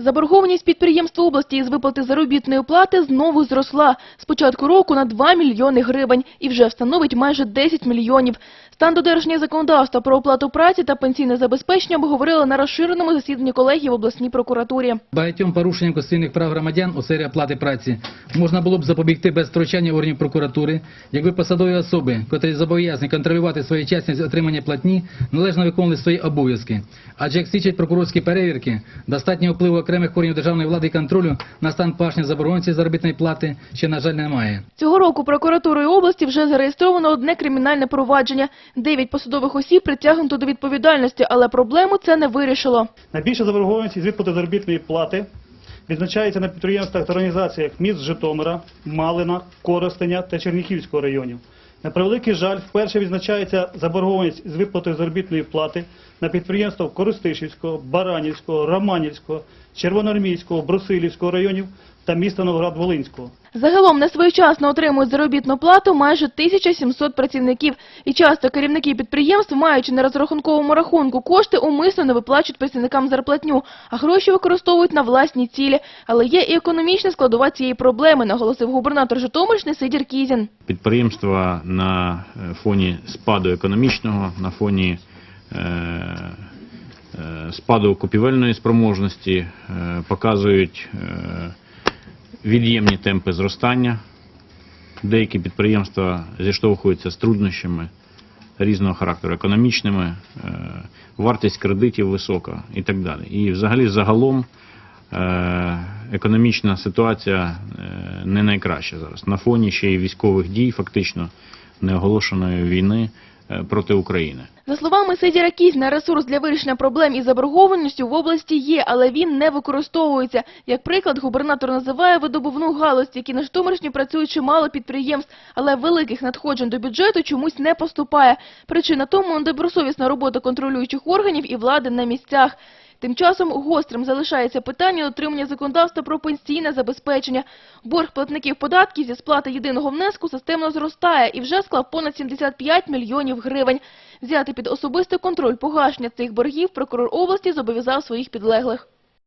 Заборгованість підприємств області із виплати заробітної плати знову зросла. З початку року на 2 мільйони гривень і вже встановить майже 10 мільйонів. Стан додержання законодавства про оплату праці та пенсійне забезпечення обговорили на розширеному засіданні колегії в обласній прокуратурі. Багатьом порушенням конституційних прав громадян у сфері оплати праці можна було б запобігти без втручання органів прокуратури, якби посадові особи, котрі зобов'язані контролювати своєчасність отримання платні, належно виконували свої обов'язки. Адже як свідчать прокурорські перевірки, достатнього впливу окремих органів державної влади і контролю на стан пашня заборгованості заробітної плати ще, на жаль, немає. Цього року прокуратурою області вже зареєстровано одне кримінальне провадження. Дев'ять посадових осіб притягнуто до відповідальності, але проблему це не вирішило. Найбільша заборгованість із виплати заробітної плати відзначається на підприємствах та організаціях міст Житомира, Малина, Коростеня та Черніхівського районів. На превеликий жаль, вперше відзначається заборгованість з виплатою заробітної плати на підприємствах Коростишівського, Баранівського, Романівського, Червоноармійського, Брусилівського районів та міста Новоград-Волинського. Загалом несвоєчасно отримують заробітну плату майже 1700 працівників. І часто керівники підприємств, маючи на розрахунковому рахунку кошти, умисно не виплачують працівникам зарплатню, а гроші використовують на власні цілі. Але є і економічна складова цієї проблеми, наголосив губернатор Житомирщини Сидір Кізін. підприємства на е, фоні спаду економічного, на фоні спаду купівельної спроможності е, показують е, від'ємні темпи зростання. Деякі підприємства зіштовхуються з труднощами різного характеру, економічними, е, вартість кредитів висока і так далі. І взагалі загалом е, економічна ситуація е, не найкраща зараз. На фоні ще й військових дій, фактично неоголошеної війни е, проти України. За словами Сидіра Кізна, ресурс для вирішення проблем із заборгованістю в області є, але він не використовується. Як приклад, губернатор називає видобувну галузь, які на Житомирщині працюють чимало підприємств, але великих надходжень до бюджету чомусь не поступає. Причина тому недобросовісна робота контролюючих органів і влади на місцях. Тим часом гострим залишається питання дотримання законодавства про пенсійне забезпечення. Борг платників податків зі сплати єдиного внеску системно зростає і вже склав понад 75 мільйонів гривень. Взяти під особистий контроль погашення цих боргів прокурор області зобов'язав своїх підлеглих.